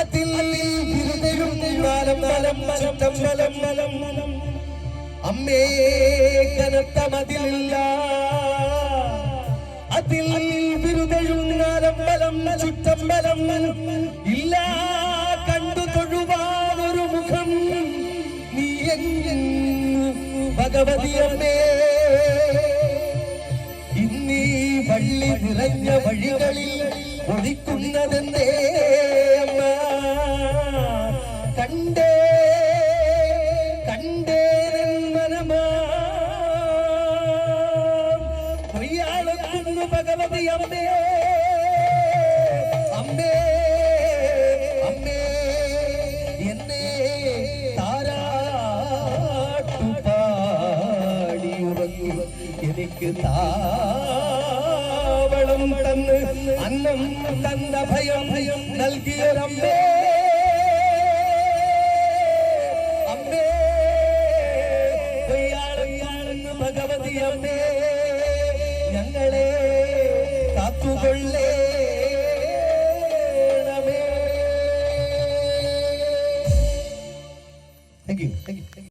അതിൽ കണ്ടു തൊഴുവാനൊരു മുഖം. അമ്മേ? ഇന്നീ വള്ളി നിറഞ്ഞ വഴികളിൽ ഒഴിക്കുന്നതെന്തേ കണ്ടേ കണ്ടേ മനമാ കൊയ്യാളെത്തുന്നു ഭഗവതി അമ്മേ അമ്മേ എന്നെ താരാട്ടുപാടിയുറങ്ങി എനിക്ക് താവളം തന്ന് അന്നം തന്ന ഭയം നൽകിയൊരമ്മേ. ഭഗവതി അമ്മേ ഞങ്ങളെ കാത്തുകൊള്ളേ. Thank you thank you